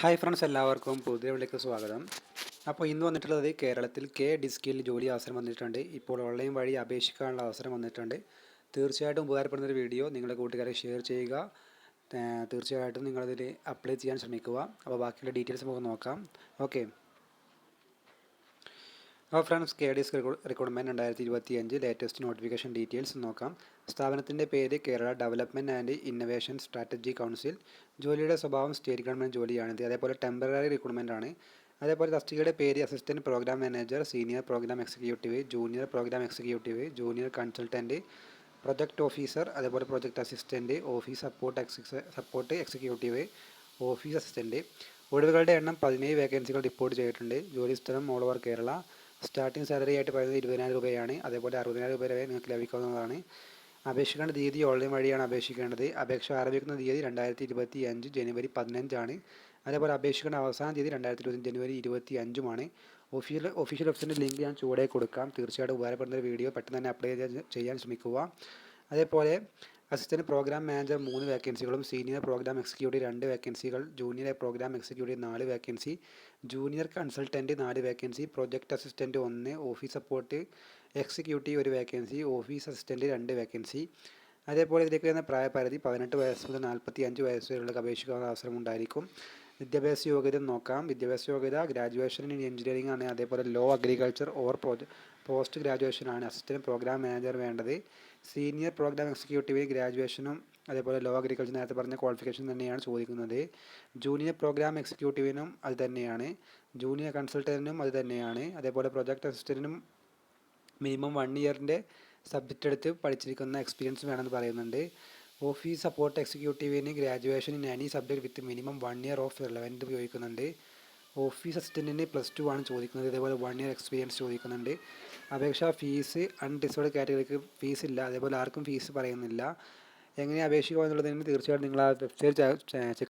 Hi friends എല്ലാവർക്കും പുതിയ വിളിക്ക് സ്വാഗതം. അപ്പോൾ ഇന്ന് വന്നിട്ടുള്ളത് കേരളത്തിൽ കെ ഡിസ്കിൽ ജോലി അവസരം വന്നിട്ടുണ്ട്. ഇപ്പോൾ ഓൺലൈൻ വഴി അപേക്ഷിക്കാനുള്ള അവസരം വന്നിട്ടുണ്ട്. തീർച്ചയായിട്ടും ഉപകാരപ്പെടുന്ന ഒരു വീഡിയോ നിങ്ങളുടെ കൂട്ടുകാരെ ഷെയർ ചെയ്യുക. തീർച്ചയായിട്ടും നിങ്ങളതിൽ അപ്ലൈ ചെയ്യാൻ ശ്രമിക്കുക. അപ്പോൾ ബാക്കിയുള്ള ഡീറ്റെയിൽസ് നമുക്ക് നോക്കാം. ഓക്കെ അപ്പോൾ friends K D S recruitment രണ്ടായിരത്തി ഇരുപത്തി അഞ്ച് ലേറ്റസ്റ്റ് നോട്ടിഫിക്കേഷൻ ഡീറ്റെയിൽസ് നോക്കാം. സ്ഥാപനത്തിന്റെ പേര് Kerala development and innovation strategy council ജോലിയുടെ സ്വഭാവം സ്റ്റേറ്റ് ഗവൺമെന്റ് ജോലിയാണിത്. അതേപോലെ ടെമ്പററി റിക്രൂട്ട്മെന്റ് ആണ്. അതേപോലെ തസ്തികയുടെ പേര് assistant program manager senior program executive junior program executive junior consultant project officer അതേപോലെ project assistant office support exec support executive office assistant ഒഴിവുകളുടെ എണ്ണം പതിനേഴ് വേക്കൻസികൾ റിപ്പോർട്ട് ചെയ്തിട്ടുണ്ട്. ജോലി സ്ഥലം all over Kerala. Starting salary ആയിട്ട് പറയുന്നത് ഇരുപതിനായിരം രൂപയാണ്. അതേപോലെ അറുപതിനായിരം രൂപ വരെ നിങ്ങൾക്ക് ലഭിക്കാവുന്നതാണ്. അപേക്ഷിക്കേണ്ട തീയതി ഓൺലൈൻ വഴിയാണ് അപേക്ഷിക്കേണ്ടത്. അപേക്ഷ ആരംഭിക്കുന്ന തീയതി രണ്ടായിരത്തി ഇരുപത്തി അഞ്ച് ജനുവരി പതിനഞ്ചാണ്. അതേപോലെ അപേക്ഷിക്കേണ്ട അവസാന തീയതി രണ്ടായിരത്തി ഇരുപത്തി ജനുവരി ഇരുപത്തി അഞ്ചുമാണ് ഒഫീഷ്യൽ ഒഫീഷ്യൽ വെബ്സൈറ്റിന്റെ ലിങ്ക് ഞാൻ ചുവടെ കൊടുക്കാം. തീർച്ചയായിട്ടും ഉപകാരപ്പെടുന്ന ഒരു വീഡിയോ പെട്ടെന്ന് തന്നെ അപ്ലൈ ചെയ്യാൻ ശ്രമിക്കുക. അതേപോലെ അസിസ്റ്റന്റ് പ്രോഗ്രാം മാനേജർ മൂന്ന് വേക്കൻസികളും സീനിയർ പ്രോഗ്രാം എക്സിക്യൂട്ടീവ് രണ്ട് വേക്കൻസികൾ ജൂനിയർ പ്രോഗ്രാം എക്സിക്യൂട്ടീവ് നാല് വേക്കൻസി ജൂനിയർ കൺസൾട്ടന്റ് നാല് വേക്കൻസി പ്രൊജക്ട് അസിസ്റ്റന്റ് ഒന്ന് ഓഫീസ് സപ്പോർട്ട് എക്സിക്യൂട്ടീവ് ഒരു വേക്കൻസി ഓഫീസ് അസിസ്റ്റന്റ് രണ്ട് വേക്കൻസി. അതേപോലെ ഇതിലേക്ക് വരുന്ന പ്രായപരിധി പതിനെട്ട് വയസ്സ് മുതൽ നാൽപ്പത്തി അഞ്ച് വയസ്സ് വരെയുള്ള അപേക്ഷിക്കാനുള്ള അവസരം ഉണ്ടായിരിക്കും വിദ്യാഭ്യാസ യോഗ്യത നോക്കാം. വിദ്യാഭ്യാസ യോഗ്യത ഗ്രാജുവേഷൻ ഇൻ എഞ്ചിനീയറിംഗ് ആണ്. അതേപോലെ law agriculture or post graduation ആണ്. അസിസ്റ്റന്റ് പ്രോഗ്രാം മാനേജർ വേണ്ടത്. സീനിയർ പ്രോഗ്രാം എക്സിക്യൂട്ടീവിന് ഗ്രാജുവേഷനും അതേപോലെ ലോ അഗ്രികൾച്ചർ നേരത്തെ പറഞ്ഞ ക്വാളിഫിക്കേഷൻ തന്നെയാണ് ചോദിക്കുന്നത്. ജൂനിയർ പ്രോഗ്രാം എക്സിക്യൂട്ടീവിനും അത് തന്നെയാണ്. ജൂനിയർ കൺസൾട്ടന്റിനും അത് തന്നെയാണ്. അതേപോലെ പ്രൊജക്ട് അസിസ്റ്റന്റിനും മിനിമം വൺ ഇയറിന്റെ സബ്ജക്റ്റ് എടുത്ത് പഠിച്ചിരിക്കുന്ന എക്സ്പീരിയൻസ് വേണമെന്ന് പറയുന്നുണ്ട്. Office support എക്സിക്യൂട്ടീവിന് graduation in any subject with minimum one year of relevant ഉപയോഗിക്കുന്നുണ്ട്. ഓഫീസ് അസിസ്റ്റന്റിന് പ്ലസ് ടു ആണ് ചോദിക്കുന്നത്. ഇതേപോലെ വൺ ഇയർ എക്സ്പീരിയൻസ് ചോദിക്കുന്നുണ്ട്. അപേക്ഷ ഫീസ് അൺഡിസൈഡ് കാറ്റഗറിക്ക് ഫീസ് ഇല്ല. അതേപോലെ ആർക്കും ഫീസ് പറയുന്നില്ല. എങ്ങനെ അപേക്ഷിക്കുക എന്നുള്ളതിന് തീർച്ചയായിട്ടും നിങ്ങൾ ആ വെബ്സൈറ്റ് ചെക്ക്